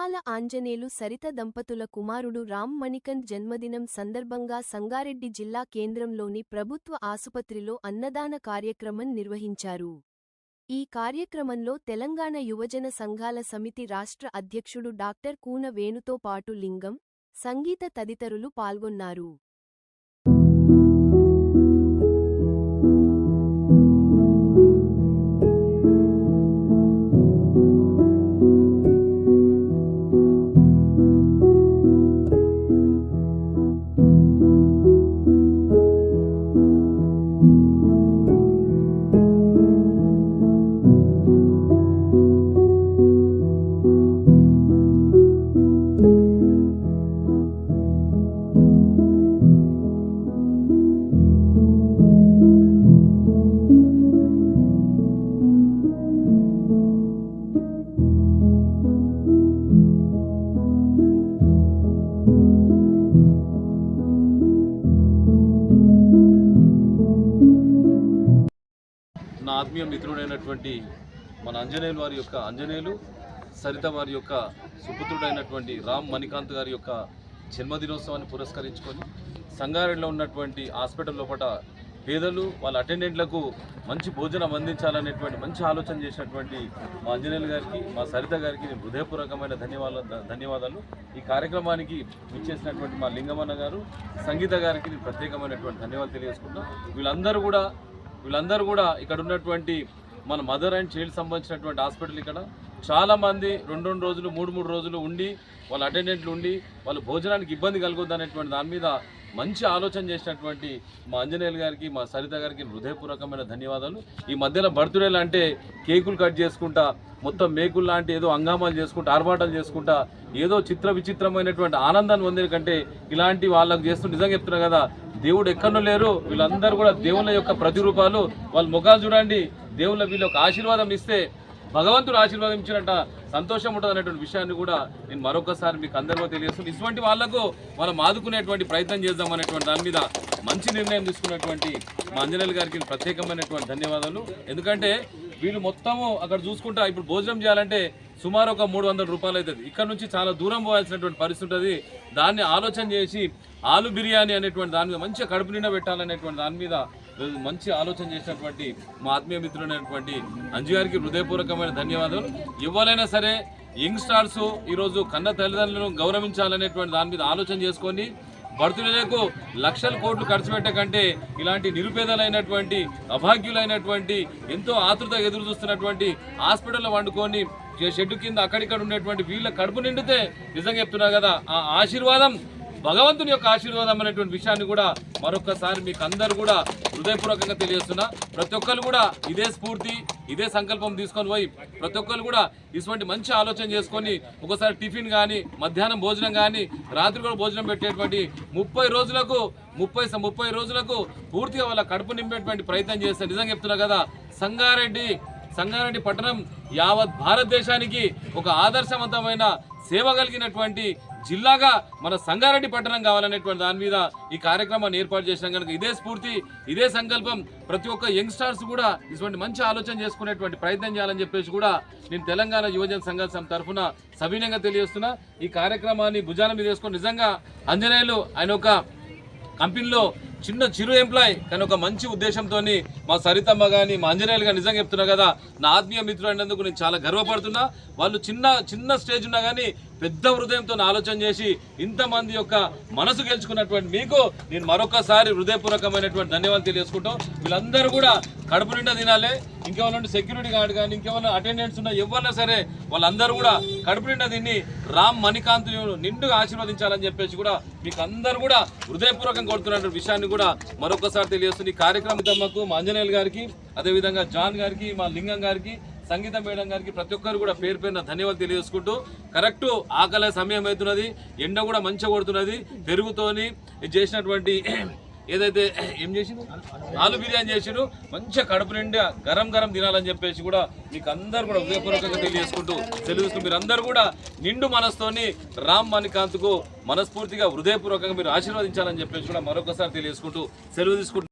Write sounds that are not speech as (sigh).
ఆంజనేలు సరిత దంపతుల కుమారుడు రామ్ మణికంద్ జన్మదినం సందర్భంగా సంగారెడ్డి జిల్లా కేంద్రంలోని ప్రభుత్వ ఆసుపత్రిలో అన్నదాన కార్యక్రమం నిర్వహించారు. ఈ కార్యక్రమంలో తెలంగాణ యువజన సంఘాల సమితి రాష్ట్ర అధ్యక్షుడు డాక్టర్ కూన వేణుతో పాటు లింగం సంగీత తదితరులు పాల్గొన్నారు. ఆత్మీయ మిత్రుడైనటువంటి మన అంజనేయులు వారి యొక్క అంజనేయులు సరిత వారి యొక్క సుపుత్రుడైనటువంటి రామ్ మణికాంత్ గారి యొక్క జన్మదినోత్సవాన్ని పురస్కరించుకొని సంగారెడ్డిలో ఉన్నటువంటి హాస్పిటల్ లోపల పేదలు వాళ్ళ అటెండెంట్లకు మంచి భోజనం అందించాలనేటువంటి మంచి ఆలోచన చేసినటువంటి మా అంజనేయులు గారికి మా సరిత గారికి నేను హృదయపూర్వకమైన ధన్యవాదాలు ధన్యవాదాలు. ఈ కార్యక్రమానికి ఇచ్చేసినటువంటి మా లింగమన్న గారు సంగీత గారికి నేను ప్రత్యేకమైనటువంటి ధన్యవాదాలు తెలియజేసుకుంటాం వీళ్ళందరూ కూడా వీళ్ళందరూ కూడా ఇక్కడ ఉన్నటువంటి మన మదర్ అండ్ చైల్డ్ సంబంధించినటువంటి హాస్పిటల్ ఇక్కడ చాలామంది రెండు రెండు రోజులు మూడు మూడు రోజులు ఉండి వాళ్ళ అటెండెంట్లు ఉండి వాళ్ళ భోజనానికి ఇబ్బంది కలగొద్దు అనేటువంటి దాని మీద మంచి ఆలోచన చేసినటువంటి మా అంజనేయులు గారికి మా సరిత గారికి హృదయపూర్వకమైన ధన్యవాదాలు. ఈ మధ్యలో బర్త్డేలు అంటే కేకులు కట్ చేసుకుంటా మొత్తం మేకులు లాంటి ఏదో అంగామాలు చేసుకుంటా ఆర్భాటాలు చేసుకుంటా ఏదో చిత్ర విచిత్రమైనటువంటి ఆనందాన్ని పొందిన కంటే ఇలాంటి వాళ్ళకు చేస్తూ నిజంగా చెప్తున్నా కదా దేవుడు ఎక్కడో లేరు. వీళ్ళందరూ కూడా దేవుళ్ళ యొక్క ప్రతిరూపాలు వాళ్ళ ముఖాలు చూడండి. దేవుళ్ళ వీళ్ళ ఒక ఆశీర్వాదం ఇస్తే భగవంతుడు ఆశీర్వదించినట్ట సంతోషం ఉంటుంది అనేటువంటి విషయాన్ని కూడా నేను మరొకసారి మీకు అందరిలో తెలియజేస్తుంది ఇటువంటి వాళ్ళకు మనం ఆదుకునేటువంటి ప్రయత్నం చేద్దాం అనేటువంటి దాని మీద మంచి నిర్ణయం తీసుకున్నటువంటి మా అంజనేయులు గారికి ప్రత్యేకమైనటువంటి ధన్యవాదాలు. ఎందుకంటే వీళ్ళు మొత్తము అక్కడ చూసుకుంటా ఇప్పుడు భోజనం చేయాలంటే సుమారు ఒక మూడు వందల రూపాయలు అవుతుంది. ఇక్కడ నుంచి చాలా దూరం పోవాల్సినటువంటి పరిస్థితి ఉంటుంది. దాన్ని ఆలోచన చేసి ఆలు బిర్యానీ అనేటువంటి దాని మీద మంచిగా కడుపు నిండా పెట్టాలనేటువంటి దాని మీద మంచి ఆలోచన చేసినటువంటి మా ఆత్మీయ మిత్రుడైనటువంటి అంజు గారికి హృదయపూర్వకమైన ధన్యవాదాలు. ఎవరైనా సరే యంగ్ స్టార్స్ ఈరోజు కన్న తల్లిదండ్రులను గౌరవించాలనేటువంటి దాని మీద ఆలోచన చేసుకొని బర్త్డేలకు లక్షల కోట్లు ఖర్చు పెట్టకంటే ఇలాంటి నిరుపేదలైనటువంటి అభాగ్యులైనటువంటి ఎంతో ఆతృత ఎదురు చూస్తున్నటువంటి హాస్పిటల్లో వండుకొని షెడ్డు కింద అక్కడిక్కడ ఉండేటువంటి వీళ్ళ కడుపు నిండితే నిజంగా చెప్తున్నా కదా ఆ ఆశీర్వాదం భగవంతుని యొక్క ఆశీర్వాదం అనేటువంటి విషయాన్ని కూడా మరొకసారి మీకు అందరు కూడా హృదయపూర్వకంగా తెలియజేస్తున్నా. ప్రతి ఒక్కరు కూడా ఇదే స్ఫూర్తి ఇదే సంకల్పం తీసుకొని పోయి ప్రతి ఒక్కరు కూడా ఇటువంటి మంచి ఆలోచన చేసుకొని ఒకసారి టిఫిన్ కానీ మధ్యాహ్నం భోజనం కానీ రాత్రి కూడా భోజనం పెట్టేటువంటి ముప్పై రోజులకు ముప్పై ముప్పై రోజులకు పూర్తిగా వాళ్ళ కడుపు నింపేటువంటి ప్రయత్నం చేస్తే నిజంగా చెప్తున్నా కదా సంగారెడ్డి సంగారెడ్డి పట్టణం యావత్ భారతదేశానికి ఒక ఆదర్శవంతమైన సేవ కలిగినటువంటి జిల్లాగా మన సంగారెడ్డి పట్టణం కావాలనేటువంటి దాని మీద ఈ కార్యక్రమాన్ని ఏర్పాటు చేసినాం కనుక ఇదే స్ఫూర్తి ఇదే సంకల్పం. ప్రతి ఒక్క యంగ్స్టర్స్ కూడా ఇటువంటి మంచి ఆలోచన చేసుకునేటువంటి ప్రయత్నం చేయాలని చెప్పేసి కూడా నేను తెలంగాణ యువజన సంఘాల సమితి తరఫున సవినయంగా తెలియజేస్తున్నా. ఈ కార్యక్రమాన్ని భుజాన మీద వేసుకొని నిజంగా అంజనేయులు ఆయన ఒక కంపెనీలో చిన్న చిరు ఎంప్లాయ్ కానీ ఒక మంచి ఉద్దేశంతో మా సరితమ్మ కానీ మా అంజనేయులు కానీ నిజంగా చెప్తున్నా కదా నా ఆత్మీయ మిత్రుడు అయినందుకు నేను చాలా గర్వపడుతున్నా. వాళ్ళు చిన్న చిన్న స్టేజ్ ఉన్నా కానీ పెద్ద హృదయంతో ఆలోచన చేసి ఇంతమంది యొక్క మనసు గెలుచుకున్నటువంటి మీకు నేను మరొకసారి హృదయపూర్వకమైనటువంటి ధన్యవాదాలు తెలియజేసుకుంటాం వీళ్ళందరూ కూడా కడుపు నిండా తినాలి. ఇంకెవరంటే సెక్యూరిటీ గార్డ్ కానీ ఇంకెవరైనా అటెండెన్స్ ఉన్నా ఎవరైనా సరే వాళ్ళందరూ కూడా కడుపు నిండా తిని రామ్ మణికాంత్ నిండుగా ఆశీర్వదించాలని చెప్పేసి కూడా మీకు అందరూ కూడా హృదయపూర్వకంగా కొడుతున్న విషయాన్ని కూడా మరొకసారి తెలియజేస్తుంది. ఈ కార్యక్రమం తమ్మకు మా ఆంజనేయులు గారికి అదేవిధంగా జాన్ గారికి మా లింగం గారికి సంగీత మేడం గారికి ప్రతి ఒక్కరు కూడా పేరు పేరున ధన్యవాదాలు తెలియజేసుకుంటూ కరెక్ట్ ఆకలి సమయం అవుతున్నది ఎండ కూడా మంచిగా కొడుతున్నది పెరుగుతోని ఇది చేసినటువంటి ఏదైతే (clears throat) ఏం చేసిండు ఆలు బిర్యానీ చేసిండు మంచిగా కడుపు నిండా గరం గరం తినాలని చెప్పేసి కూడా మీకు అందరు కూడా హృదయపూర్వకంగా తెలియజేసుకుంటూ తెలియజేస్తూ మీరు అందరు కూడా నిండు మనస్తోని రామ్ మణికాంత్కు మనస్ఫూర్తిగా హృదయపూర్వకంగా మీరు ఆశీర్వదించాలని చెప్పేసి కూడా మరొకసారి తెలియజేసుకుంటూ సెలవు తీసుకుంటూ